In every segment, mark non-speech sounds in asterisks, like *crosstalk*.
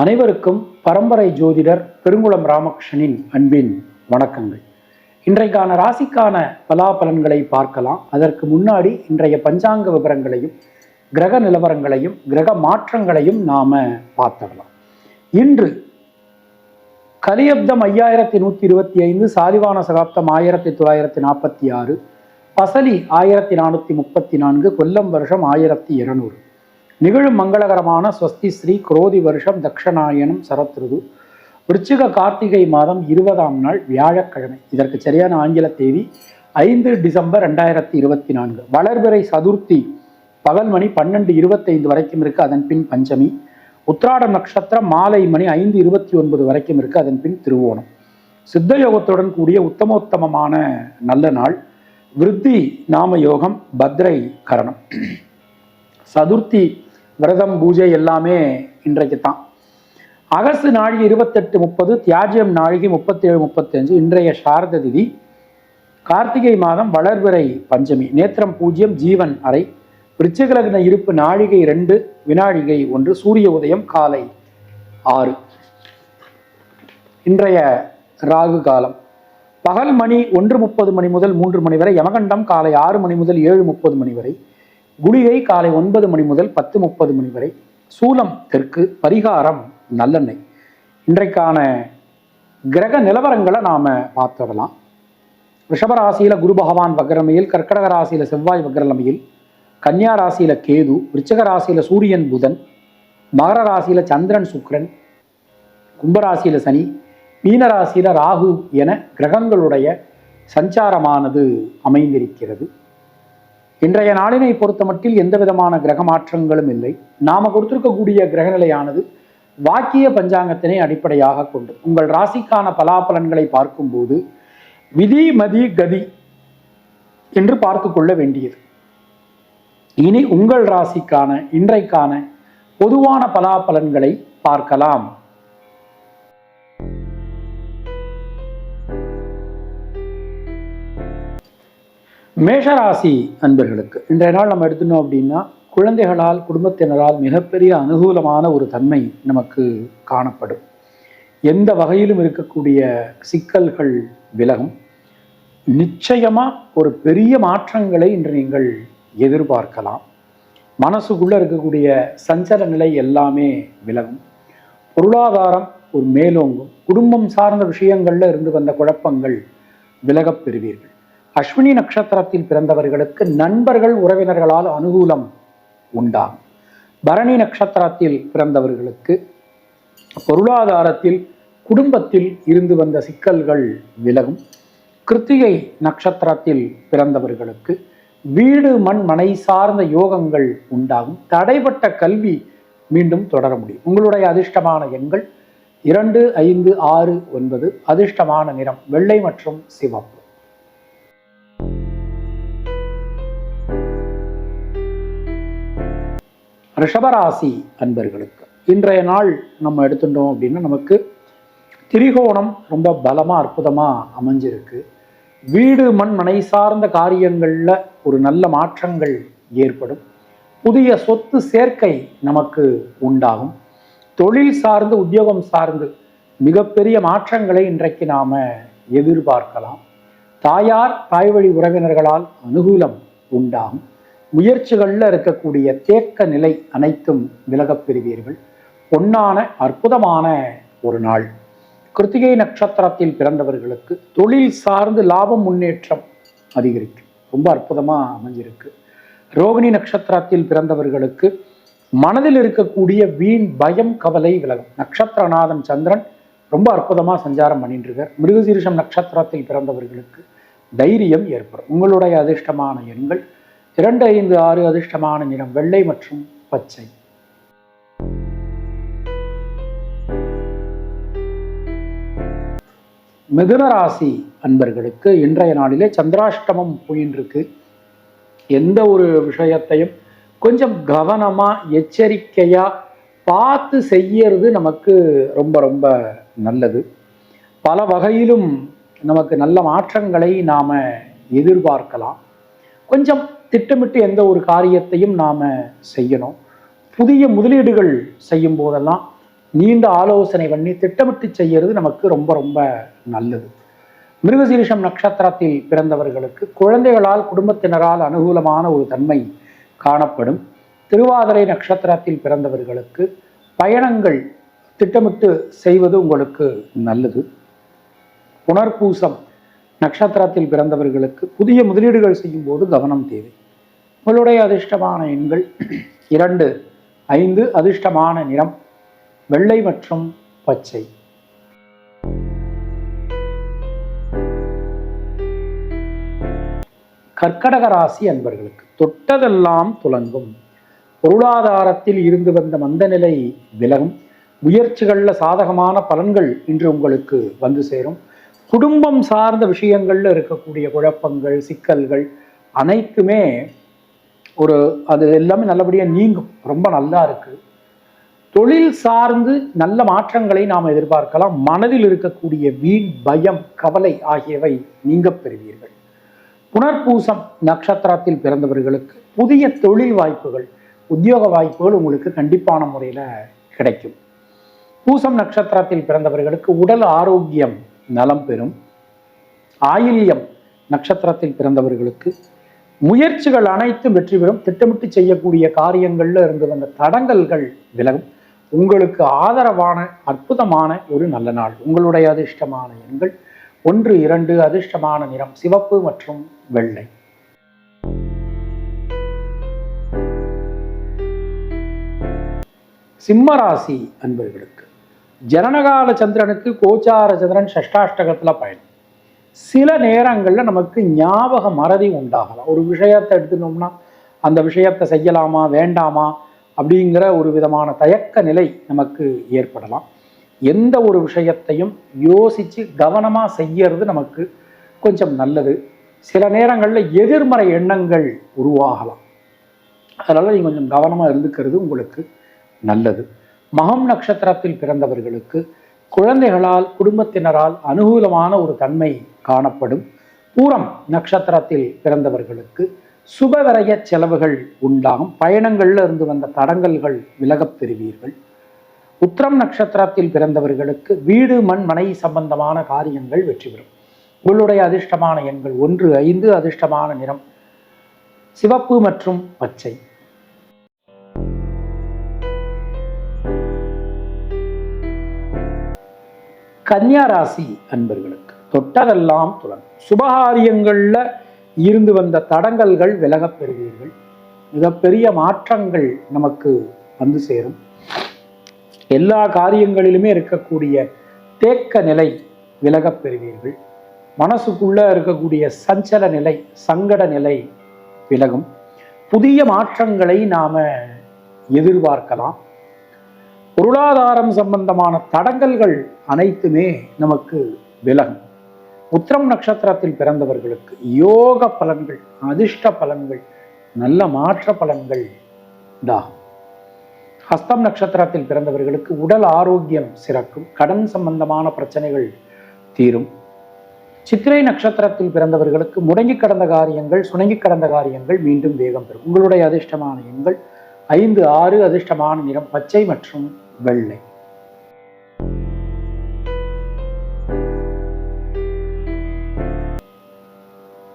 அனைவருக்கும் பரம்பரை ஜோதிடர் பெருங்குளம் ராமகிருஷ்ணனின் அன்பின் வணக்கங்கள். இன்றைக்கான ராசிக்கான பலாபலன்களை பார்க்கலாம். அதற்கு முன்னாடி இன்றைய பஞ்சாங்க விவரங்களையும் கிரக நிலவரங்களையும் கிரக மாற்றங்களையும் நாம பார்த்துடலாம். இன்று கலியப்தம் ஐயாயிரத்தி நூற்றி இருபத்தி ஐந்து சாலிவான சகாப்தம் ஆயிரத்தி தொள்ளாயிரத்தி நாற்பத்தி ஆறு பசலி ஆயிரத்தி நானூற்றி முப்பத்தி நான்கு கொல்லம் வருஷம் ஆயிரத்தி இருநூறு. நிகழும் மங்களகரமான ஸ்வஸ்தி ஸ்ரீ குரோதி வருஷம் தக்ஷநாயனம் சரத்ருது. விருச்சிக கார்த்திகை மாதம் இருபதாம் நாள் வியாழக்கிழமை. இதற்கு சரியான ஆங்கில தேதி ஐந்து டிசம்பர் ரெண்டாயிரத்தி இருபத்தி நான்கு. வளர்பிறை சதுர்த்தி பகல் மணி பன்னெண்டு இருபத்தைந்து வரைக்கும் இருக்கு அதன் பின் பஞ்சமி. உத்ராட நட்சத்திரம் மாலை மணி ஐந்து இருபத்தி ஒன்பது வரைக்கும் இருக்கு அதன் பின் திருவோணம். சித்த யோகத்துடன் கூடிய உத்தமோத்தமமான நல்ல நாள். விருத்தி நாம யோகம் பத்ரை கரணம். சதுர்த்தி விரதம் பூஜை எல்லாமே இன்றைக்கு தான். அகஸ்து நாழிகை இருபத்தெட்டு முப்பது தியாஜியம் நாழிகை முப்பத்தேழு முப்பத்தஞ்சு இன்றைய சாரத திதி கார்த்திகை மாதம் வளர்விறை பஞ்சமி நேத்திரம் பூஜ்ஜியம் ஜீவன் அறை விருச்சிகலக்ன இருப்பு நாழிகை ரெண்டு வினாழிகை ஒன்று சூரிய உதயம் காலை ஆறு. இன்றைய ராகு காலம். பகல் மணி ஒன்று முப்பது மணி முதல் மூன்று மணி வரை யமகண்டம் காலை ஆறு மணி முதல் ஏழு முப்பது மணி வரை குளிகை காலை ஒன்பது மணி முதல் பத்து முப்பது மணி வரை சூலம் தெற்கு பரிகாரம் நல்லெண்ணெய். இன்றைக்கான கிரக நிலவரங்களை நாம பார்த்துடலாம் ரிஷபராசியில் குரு பகவான் வக்ரமையில் கர்க்கடக ராசியில செவ்வாய் வக்ரலமையில் கன்னியா ராசியில கேது விருச்சக ராசியில் சூரியன் புதன் மகர ராசியில் சந்திரன் சுக்ரன் கும்பராசியில சனி மீனராசியில் ராகு என கிரகங்களுடைய சஞ்சாரமானது அமைந்திருக்கிறது. இன்றைய நாளினை பொறுத்த மட்டில் எந்த விதமான கிரக மாற்றங்களும் இல்லை. நாம கொடுத்திருக்கக்கூடிய கிரகநிலையானது வாக்கிய பஞ்சாங்கத்தினை அடிப்படையாக கொண்டு உங்கள் ராசிக்கான பலாபலன்களை பார்க்கும்போது விதி மதி கதி என்று பார்த்து கொள்ள வேண்டியது. இனி உங்கள் ராசிக்கான இன்றைக்கான பொதுவான பலாபலன்களை பார்க்கலாம். மேஷராசி அன்பர்களுக்கு இன்றைய நாள் நம்ம எடுத்துனோம் அப்படின்னா குழந்தைகளால் குடும்பத்தினரால் மிகப்பெரிய அனுகூலமான ஒரு தன்மை நமக்கு காணப்படும். எந்த வகையிலும் இருக்கக்கூடிய சிக்கல்கள் விலகும். நிச்சயமாக ஒரு பெரிய மாற்றங்களை இன்று நீங்கள் எதிர்பார்க்கலாம். மனசுக்குள்ளே இருக்கக்கூடிய சஞ்சல நிலை எல்லாமே விலகும். பொருளாதாரம் ஒரு மேலோங்கும். குடும்பம் சார்ந்த விஷயங்களில் இருந்து வந்த குழப்பங்கள் விலகப் பெறுவீர்கள். அஸ்வினி நட்சத்திரத்தில் பிறந்தவர்களுக்கு நண்பர்கள் உறவினர்களால் அனுகூலம் உண்டாகும் பரணி நட்சத்திரத்தில் பிறந்தவர்களுக்கு பொருளாதாரத்தில் குடும்பத்தில் இருந்து வந்த சிக்கல்கள் விலகும். கிருத்திகை நட்சத்திரத்தில் பிறந்தவர்களுக்கு வீடு மண் மனை சார்ந்த யோகங்கள் உண்டாகும். தடைப்பட்ட கல்வி மீண்டும் தொடர முடியும். உங்களுடைய அதிர்ஷ்டமான எண்கள் இரண்டு ஐந்து ஆறு ஒன்பது. அதிர்ஷ்டமான நிறம் வெள்ளை மற்றும் சிவப்பு. ரிஷபராசி அன்பர்களுக்கு. இன்றைய நாள் நம்ம எடுத்துட்டோம் அப்படின்னா நமக்கு திரிகோணம் ரொம்ப பலமாக அற்புதமாக அமைஞ்சிருக்கு. வீடு மண் மனை சார்ந்த காரியங்களில் ஒரு நல்ல மாற்றங்கள் ஏற்படும். புதிய சொத்து சேர்க்கை நமக்கு உண்டாகும். தொழில் சார்ந்து உத்தியோகம் சார்ந்து மிகப்பெரிய மாற்றங்களை இன்றைக்கு நாம் எதிர்பார்க்கலாம். தாயார் தாய்வழி உறவினர்களால் அனுகூலம் உண்டாகும். முயற்சிகளில் இருக்கக்கூடிய தேக்க நிலை அனைத்தும் விலகப் பெறுவீர்கள். பொன்னான அற்புதமான ஒரு நாள். கிருத்திகை நட்சத்திரத்தில் பிறந்தவர்களுக்கு தொழில் சார்ந்து லாபம் முன்னேற்றம் அதிகரிக்கும் ரொம்ப அற்புதமாக அமைஞ்சிருக்கு. ரோகிணி நட்சத்திரத்தில் பிறந்தவர்களுக்கு மனதில் இருக்கக்கூடிய வீண் பயம் கவலை விலகும். நட்சத்திரநாதன் சந்திரன் ரொம்ப அற்புதமாக சஞ்சாரம் பண்ணிட்டு மிருகசீரிஷம் நட்சத்திரத்தில் பிறந்தவர்களுக்கு தைரியம் ஏற்படும். உங்களுடைய அதிர்ஷ்டமான எண்கள் இரண்டு ஐந்து ஆறு அதிர்ஷ்டமான நிறம் வெள்ளை மற்றும் பச்சை. மிதுன ராசி அன்பர்களுக்கு இன்றைய நாளிலே சந்திராஷ்டமம் போயின்றிருக்கு எந்த ஒரு விஷயத்தையும் கொஞ்சம் கவனமா எச்சரிக்கையா பார்த்து செய்யறது நமக்கு ரொம்ப ரொம்ப நல்லது. பல வகையிலும் நமக்கு நல்ல மாற்றங்களை நாம எதிர்பார்க்கலாம். கொஞ்சம் திட்டமிட்டு எந்த ஒரு காரியத்தையும் நாம் செய்யணும். புதிய முதலீடுகள் செய்யும் போதெல்லாம் நீண்ட ஆலோசனை பண்ணி திட்டமிட்டு செய்யறது நமக்கு ரொம்ப ரொம்ப நல்லது. மிருகசீரிஷம் நட்சத்திரத்தில் பிறந்தவர்களுக்கு குழந்தைகளால் குடும்பத்தினரால் அனுகூலமான ஒரு தன்மை காணப்படும். திருவாதிரை நட்சத்திரத்தில் பிறந்தவர்களுக்கு பயணங்கள் திட்டமிட்டு செய்வது உங்களுக்கு நல்லது. புனர்பூசம் நட்சத்திரத்தில் பிறந்தவர்களுக்கு புதிய முதலீடுகள் செய்யும் போது கவனம் தேவை. உங்களுடைய அதிர்ஷ்டமான எண்கள் *clears throat* இரண்டு ஐந்து அதிர்ஷ்டமான நிறம் வெள்ளை மற்றும் பச்சை. கர்க்கடக ராசி அன்பர்களுக்கு தொட்டதெல்லாம் துலங்கும். பொருளாதாரத்தில் இருந்து வந்த மந்தநிலை விலகும். முயற்சிகளில் சாதகமான பலன்கள் இன்று உங்களுக்கு வந்து சேரும். குடும்பம் சார்ந்த விஷயங்களில் இருக்கக்கூடிய குழப்பங்கள் சிக்கல்கள் அனைத்துமே ஒரு அது எல்லாமே நல்லபடியாக நீங்கும். ரொம்ப நல்லா இருக்கு. தொழில் சார்ந்து நல்ல மாற்றங்களை நாம் எதிர்பார்க்கலாம். மனதில் இருக்கக்கூடிய வீண் பயம் கவலை ஆகியவை நீங்க பெறுவீர்கள். புனர்பூசம் நட்சத்திரத்தில் பிறந்தவர்களுக்கு புதிய தொழில் வாய்ப்புகள் உத்தியோக வாய்ப்புகள் உங்களுக்கு கண்டிப்பான முறையில் கிடைக்கும். பூசம் நட்சத்திரத்தில் பிறந்தவர்களுக்கு உடல் ஆரோக்கியம் நலம் பெறும். ஆயில்யம் நட்சத்திரத்தில் பிறந்தவர்களுக்கு முயற்சிகள் அனைத்தும் வெற்றி பெறும். திட்டமிட்டு செய்யக்கூடிய காரியங்கள்ல இருந்து வந்த தடங்கல்கள் விலகும். உங்களுக்கு ஆதரவான அற்புதமான ஒரு நல்ல நாள். உங்களுடைய அதிர்ஷ்டமான எண்கள். ஒன்று இரண்டு அதிர்ஷ்டமான நிறம். சிவப்பு மற்றும் வெள்ளை. சிம்மராசி அன்பர்களுக்கு ஜனனகால சந்திரனுக்கு கோச்சார சந்திரன் சஷ்டாஷ்டகத்துல பயணம். சில நேரங்களில் நமக்கு ஞாபக மறதி உண்டாகலாம். ஒரு விஷயத்தை எடுத்துனோம்னா அந்த விஷயத்தை செய்யலாமா வேண்டாமா அப்படிங்கிற ஒரு விதமான தயக்க நிலை நமக்கு ஏற்படலாம். எந்த ஒரு விஷயத்தையும் யோசித்து கவனமாக செய்யறது நமக்கு கொஞ்சம் நல்லது. சில நேரங்களில் எதிர்மறை எண்ணங்கள் உருவாகலாம். அதனால் நீங்கள் கொஞ்சம் கவனமாக இருந்துக்கிறது உங்களுக்கு நல்லது. மகம் நட்சத்திரத்தில் பிறந்தவர்களுக்கு குழந்தைகளால் குடும்பத்தினரால் அனுகூலமான ஒரு தன்மை காணப்படும் பூரம் நட்சத்திரத்தில் பிறந்தவர்களுக்கு சுபவரைய செலவுகள் உண்டாகும். பயணங்கள்ல இருந்து வந்த தடங்கல்கள் விலகப் பெறுவீர்கள். உத்திரம் நட்சத்திரத்தில் பிறந்தவர்களுக்கு வீடு மண் மனை சம்பந்தமான காரியங்கள் வெற்றி பெறும். உங்களுடைய அதிர்ஷ்டமான எண்கள் ஒன்று ஐந்து அதிர்ஷ்டமான நிறம் சிவப்பு மற்றும் பச்சை. கன்னியா ராசி அன்பர்களுக்கு தொட்டதெல்லாம் துலன் சுபகாரியங்களில் இருந்து வந்த தடங்கல்கள் விலகப் பெறுவீர்கள். மிகப்பெரிய மாற்றங்கள் நமக்கு வந்து சேரும். எல்லா காரியங்களிலுமே இருக்கக்கூடிய தேக்க நிலை விலகப் பெறுவீர்கள். மனசுக்குள்ளே இருக்கக்கூடிய சஞ்சல நிலை சங்கட நிலை விலகும். புதிய மாற்றங்களை நாம் எதிர்பார்க்கலாம். பொருளாதாரம் சம்பந்தமான தடங்கல்கள் அனைத்துமே நமக்கு விலகும். உத்திரம் நட்சத்திரத்தில் பிறந்தவர்களுக்கு யோக பலன்கள் அதிர்ஷ்ட பலன்கள் நல்ல மாற்ற பலன்கள் உண்டாகும். ஹஸ்தம் நட்சத்திரத்தில் பிறந்தவர்களுக்கு உடல் ஆரோக்கியம் சிறக்கும் கடன் சம்பந்தமான பிரச்சனைகள் தீரும். சித்திரை நட்சத்திரத்தில் பிறந்தவர்களுக்கு முடங்கி கடந்த காரியங்கள் சுணங்கி கடந்த காரியங்கள் மீண்டும் வேகம் பெறும். உங்களுடைய அதிர்ஷ்டமான எண்கள் ஐந்து ஆறு அதிர்ஷ்டமான நிறம் பச்சை மற்றும் வெள்ளை.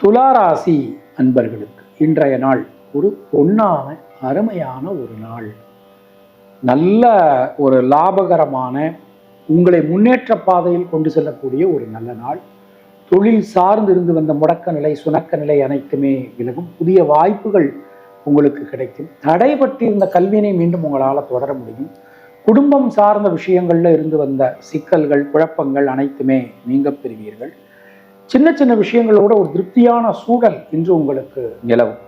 துளாராசி அன்பர்களுக்கு இன்றைய நாள் ஒரு பொன்னான அருமையான ஒரு நாள். நல்ல ஒரு லாபகரமான உங்களை முன்னேற்ற பாதையில் கொண்டு செல்லக்கூடிய ஒரு நல்ல நாள். தொழில் சார்ந்து இருந்து வந்த முடக்க நிலை சுணக்க நிலை அனைத்துமே விலகும். புதிய வாய்ப்புகள் உங்களுக்கு கிடைக்கும். தடைபட்டிருந்த கல்வியினை மீண்டும் உங்களால் தொடர முடியும். குடும்பம் சார்ந்த விஷயங்கள்ல இருந்து வந்த சிக்கல்கள் குழப்பங்கள் அனைத்துமே நீங்க பெறுவீர்கள். சின்ன சின்ன விஷயங்களோட ஒரு திருப்தியான சூழல் இன்று உங்களுக்கு நிலவும்.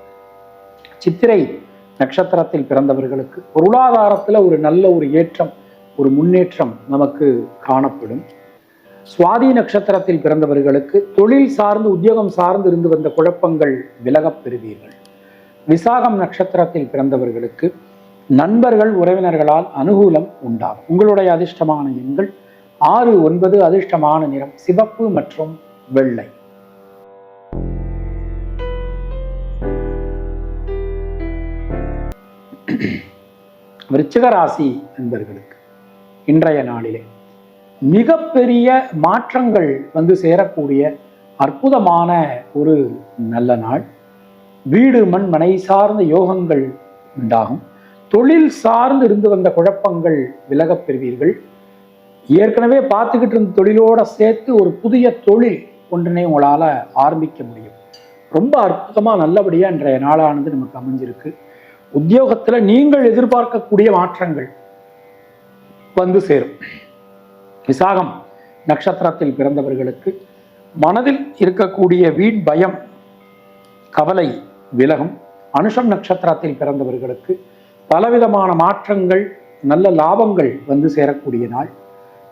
சித்திரை நட்சத்திரத்தில் பிறந்தவர்களுக்கு பொருளாதாரத்தில் ஒரு நல்ல ஒரு ஏற்றம் ஒரு முன்னேற்றம் நமக்கு காணப்படும். சுவாதி நட்சத்திரத்தில் பிறந்தவர்களுக்கு தொழில் சார்ந்து உத்தியோகம் சார்ந்து இருந்து வந்த குழப்பங்கள் விலகப் பெறுவீர்கள். விசாகம் நட்சத்திரத்தில் பிறந்தவர்களுக்கு நண்பர்கள் உறவினர்களால் அனுகூலம் உண்டாகும். உங்களுடைய அதிர்ஷ்டமான எண்கள் ஆறு ஒன்பது அதிர்ஷ்டமான நிறம் சிவப்பு மற்றும் வெள்ளை. விருச்சிக ராசி நண்பர்களுக்கு இன்றைய நாளிலே மிகப்பெரிய மாற்றங்கள் வந்து சேரக்கூடிய அற்புதமான ஒரு நல்ல நாள். வீடு மண் மனை சார்ந்த யோகங்கள் உண்டாகும். தொழில் சார்ந்து இருந்து வந்த குழப்பங்கள் விலகப் பெறுவீர்கள். ஏற்கனவே பார்த்துக்கிட்டு இருந்த தொழிலோட சேர்த்து ஒரு புதிய தொழில் ஒன்றினை உங்களால் ஆரம்பிக்க முடியும். ரொம்ப அற்புதமாக நல்லபடியாக இன்றைய நாளானது நமக்கு அமைஞ்சிருக்கு. உத்தியோகத்தில் நீங்கள் எதிர்பார்க்கக்கூடிய மாற்றங்கள் வந்து சேரும். விசாகம் நட்சத்திரத்தில் பிறந்தவர்களுக்கு மனதில் இருக்கக்கூடிய வீண் பயம் கவலை விலகும். அனுஷம் நட்சத்திரத்தில் பிறந்தவர்களுக்கு பலவிதமான மாற்றங்கள் நல்ல லாபங்கள் வந்து சேரக்கூடிய நாள்.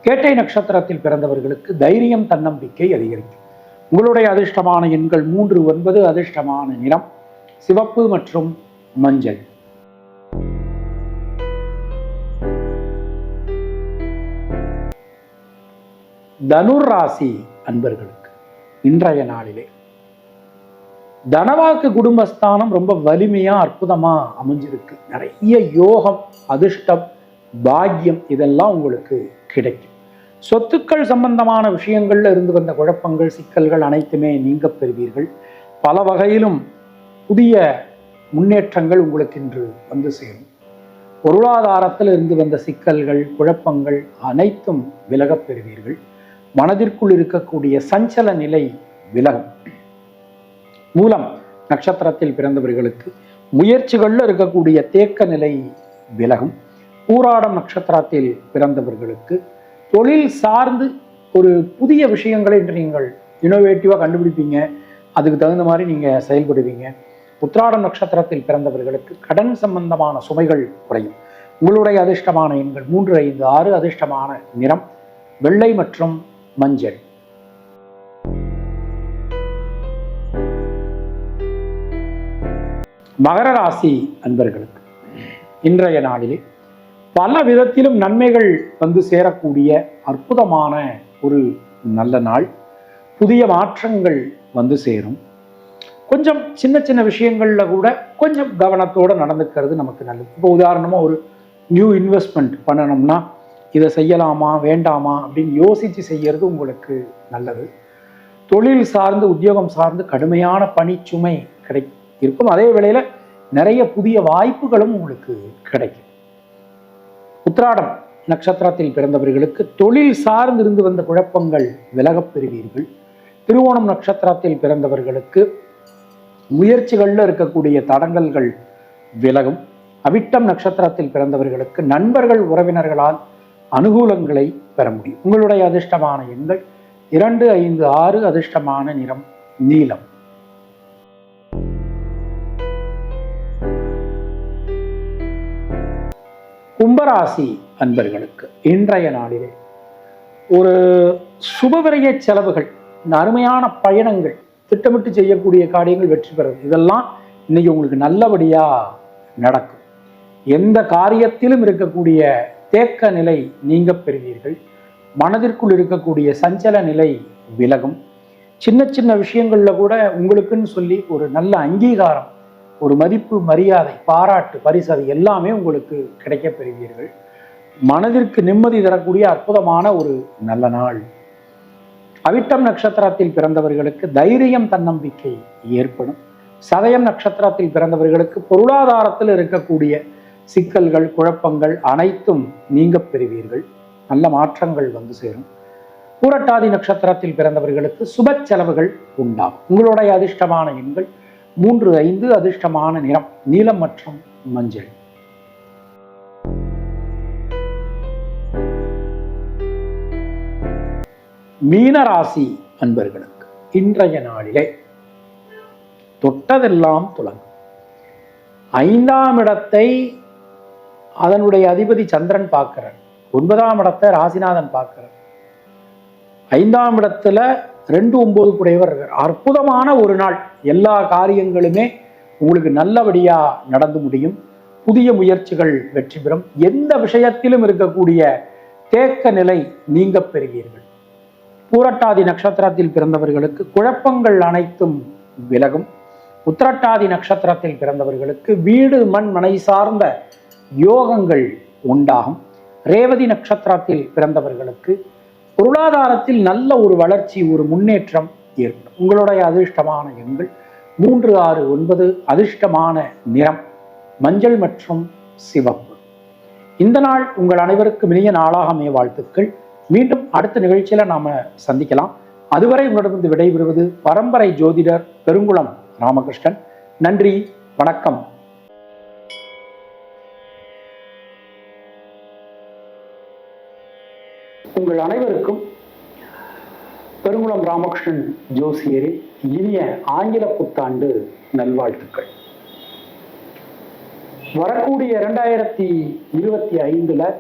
கேட்டை நட்சத்திரத்தில் பிறந்தவர்களுக்கு தைரியம் தன்னம்பிக்கை அதிகரிக்கும். உங்களுடைய அதிர்ஷ்டமான எண்கள் மூன்று ஒன்பது அதிர்ஷ்டமான நிறம் சிவப்பு மற்றும் மஞ்சள். தனுர் ராசி அன்பர்களுக்கு இன்றைய நாளிலே தனவாக்கு குடும்பஸ்தானம் ரொம்ப வலிமையா அற்புதமா அமைஞ்சிருக்கு. நிறைய யோகம் அதிர்ஷ்டம் பாக்கியம் இதெல்லாம் உங்களுக்கு கிடைக்கும். சொத்துக்கள் சம்பந்தமான விஷயங்கள்ல இருந்து வந்த குழப்பங்கள் சிக்கல்கள் அனைத்துமே நீங்க பெறுவீர்கள். பல வகையிலும் புதிய முன்னேற்றங்கள் உங்களுக்கு இன்று வந்து சேரும். பொருளாதாரத்தில் இருந்து வந்த சிக்கல்கள் குழப்பங்கள் அனைத்தும் விலகப் பெறுவீர்கள். மனதிற்குள் இருக்கக்கூடிய சஞ்சல நிலை விலகும். மூலம் நட்சத்திரத்தில் பிறந்தவர்களுக்கு முயற்சிகளில் இருக்கக்கூடிய தேக்க நிலை விலகும். பூராடம் நட்சத்திரத்தில் பிறந்தவர்களுக்கு தொழில் சார்ந்து ஒரு புதிய விஷயங்களை இன்று நீங்கள் இனோவேட்டிவாக கண்டுபிடிப்பீங்க. அதுக்கு தகுந்த மாதிரி நீங்கள் செயல்படுவீங்க. உத்ராடம் நட்சத்திரத்தில் பிறந்தவர்களுக்கு கடன் சம்பந்தமான சுமைகள் குறையும். உங்களுடைய அதிர்ஷ்டமான எண்கள் மூன்று ஐந்து ஆறு அதிர்ஷ்டமான நிறம் வெள்ளை மற்றும் மஞ்சள். மகர ராசி அன்பர்களுக்கு இன்றைய நாளிலே பல விதத்திலும் நன்மைகள் வந்து சேரக்கூடிய அற்புதமான ஒரு நல்ல நாள். புதிய மாற்றங்கள் வந்து சேரும். கொஞ்சம் சின்ன சின்ன விஷயங்களில் கூட கொஞ்சம் கவனத்தோடு நடந்துக்கிறது நமக்கு நல்லது. இப்போ உதாரணமாக ஒரு நியூ இன்வெஸ்ட்மெண்ட் பண்ணணும்னா இதை செய்யலாமா வேண்டாமா அப்படின்னு யோசித்து செய்யறது உங்களுக்கு நல்லது. தொழில் சார்ந்து உத்தியோகம் சார்ந்து கடுமையான பணிச்சுமை கிடை இருக்கும். அதே வேளையில் நிறைய புதிய வாய்ப்புகளும் உங்களுக்கு கிடைக்கும். உத்ராடம் நட்சத்திரத்தில் பிறந்தவர்களுக்கு தொழில் சார்ந்து இருந்து வந்த குழப்பங்கள் விலகப் பெறுவீர்கள். திருவோணம் நட்சத்திரத்தில் பிறந்தவர்களுக்கு முயற்சிகளில் இருக்கக்கூடிய தடங்கல்கள் விலகும். அவிட்டம் நட்சத்திரத்தில் பிறந்தவர்களுக்கு நண்பர்கள் உறவினர்களால் அனுகூலங்களை பெற முடியும். உங்களுடைய அதிர்ஷ்டமான எண்கள் இரண்டு ஐந்து ஆறு அதிர்ஷ்டமான நிறம் நீலம். கும்பராசி அன்பர்களுக்கு இன்றைய நாளிலே ஒரு சுபவிரைய செலவுகள் இந்த அருமையான பயணங்கள் திட்டமிட்டு செய்யக்கூடிய காரியங்கள் வெற்றி பெறுவது இதெல்லாம் இன்னைக்கு உங்களுக்கு நல்லபடியாக நடக்கும். எந்த காரியத்திலும் இருக்கக்கூடிய தேக்க நிலை நீங்க பெறுவீர்கள். மனதிற்குள் இருக்கக்கூடிய சஞ்சல நிலை விலகும். சின்ன சின்ன விஷயங்களில் கூட உங்களுக்குன்னு சொல்லி ஒரு நல்ல அங்கீகாரம் ஒரு மதிப்பு மரியாதை பாராட்டு பரிசு அது எல்லாமே உங்களுக்கு கிடைக்கப் பெறுவீர்கள். மனதிற்கு நிம்மதி தரக்கூடிய அற்புதமான ஒரு நல்ல நாள். அவிட்டம் நட்சத்திரத்தில் பிறந்தவர்களுக்கு தைரியம் தன்னம்பிக்கை ஏற்படும். சதயம் நட்சத்திரத்தில் பிறந்தவர்களுக்கு பொருளாதாரத்தில் இருக்கக்கூடிய சிக்கல்கள் குழப்பங்கள் அனைத்தும் நீங்க பெறுவீர்கள். நல்ல மாற்றங்கள் வந்து சேரும். பூரட்டாதி நட்சத்திரத்தில் பிறந்தவர்களுக்கு சுப செலவுகள் உண்டாகும். உங்களுடைய அதிர்ஷ்டமான எண்கள் மூன்று ஐந்து அதிர்ஷ்டமான நிறம் நீலம் மற்றும் மஞ்சள். மீனராசி அன்பர்களுக்கு இன்றைய நாளிலே தொட்டதெல்லாம் துலங்கும். ஐந்தாம் இடத்தை அதனுடைய அதிபதி சந்திரன் பார்க்கிறார். ஒன்பதாம் இடத்தை ராசிநாதன் பார்க்கிறார். ஐந்தாம் இடத்துல ரெண்டு ஒன்பது குடையவர் அற்புதமான ஒரு நாள். எல்லா காரியங்களுமே உங்களுக்கு நல்லபடியா நடந்து முடியும். புதிய முயற்சிகள் வெற்றி பெறும். எந்த விஷயத்திலும் இருக்கக்கூடிய தேக்க நிலை நீங்க பெறுவீர்கள். பூரட்டாதி நட்சத்திரத்தில் பிறந்தவர்களுக்கு குழப்பங்கள் அனைத்தும் விலகும். உத்திரட்டாதி நட்சத்திரத்தில் பிறந்தவர்களுக்கு வீடு மண் மனை சார்ந்த யோகங்கள் உண்டாகும். ரேவதி நட்சத்திரத்தில் பிறந்தவர்களுக்கு பொருளாதாரத்தில் நல்ல ஒரு வளர்ச்சி ஒரு முன்னேற்றம் ஏற்படும். உங்களுடைய அதிர்ஷ்டமான எண்கள் மூன்று ஆறு ஒன்பது அதிர்ஷ்டமான நிறம் மஞ்சள் மற்றும் சிவப்பு. இந்த நாள் உங்கள் அனைவருக்கும் இனிய நாளாக அமைய வாழ்த்துக்கள். மீண்டும் அடுத்த நிகழ்ச்சியில நாம சந்திக்கலாம். அதுவரை உங்களிடமிருந்து விடைபெறுவது பரம்பரை ஜோதிடர் பெருங்குளம் ராமகிருஷ்ணன். நன்றி வணக்கம். உங்கள் அனைவருக்கும் பெருங்குளம் ராமகிருஷ்ணன் ஜோசியரின் இனிய ஆங்கில புத்தாண்டு நல்வாழ்த்துக்கள். வரக்கூடிய இரண்டாயிரத்தி இருபத்தி ஐந்துல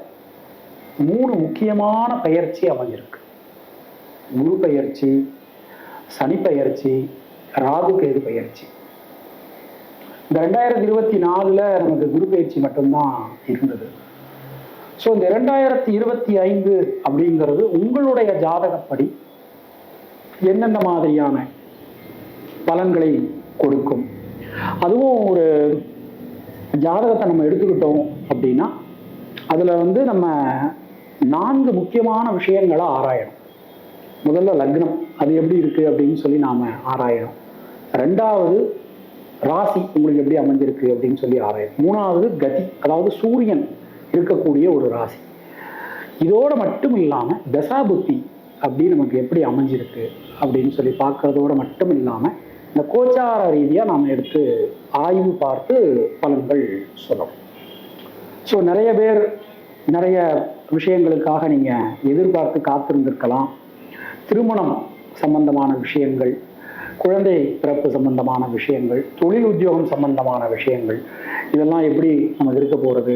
மூணு முக்கியமான பயிற்சி அமைஞ்சிருக்கு. குரு பயிற்சி சனி பயிற்சி ராகு கேது பயிற்சி. இந்த ரெண்டாயிரத்தி இருபத்தி நாலுல நமக்கு குரு பயிற்சி மட்டும்தான் இருந்தது. ஸோ இந்த ரெண்டாயிரத்தி இருபத்தி ஐந்து அப்படிங்கிறது உங்களுடைய ஜாதகப்படி எந்தெந்த மாதிரியான பலன்களை கொடுக்கும்? அதுவும் ஒரு ஜாதகத்தை நம்ம எடுத்துக்கிட்டோம் அப்படின்னா அதில் வந்து நம்ம நான்கு முக்கியமான விஷயங்களை ஆராயணும். முதல்ல லக்னம் அது எப்படி இருக்குது அப்படின்னு சொல்லி நாம் ஆராயணும். ரெண்டாவது ராசி உங்களுக்கு எப்படி அமைஞ்சிருக்கு அப்படின்னு சொல்லி ஆராயணும். மூணாவது கதி அதாவது சூரியன் இருக்கக்கூடிய ஒரு ராசி. இதோட மட்டும் இல்லாமல் தசாபுத்தி அப்படி நமக்கு எப்படி அமைஞ்சிருக்கு அப்படின்னு சொல்லி பார்க்கறதோட மட்டும் இல்லாமல் இந்த கோச்சார ரீதியாக நாம் எடுத்து ஆய்வு பார்த்து பலன்கள் சொல்லணும். ஸோ நிறைய பேர் நிறைய விஷயங்களுக்காக நீங்கள் எதிர்பார்த்து காத்திருந்திருக்கலாம். திருமணம் சம்பந்தமான விஷயங்கள் குழந்தை பிறப்பு சம்பந்தமான விஷயங்கள் தொழில் உத்தியோகம் சம்பந்தமான விஷயங்கள் இதெல்லாம் எப்படி நமக்கு இருக்க போகிறது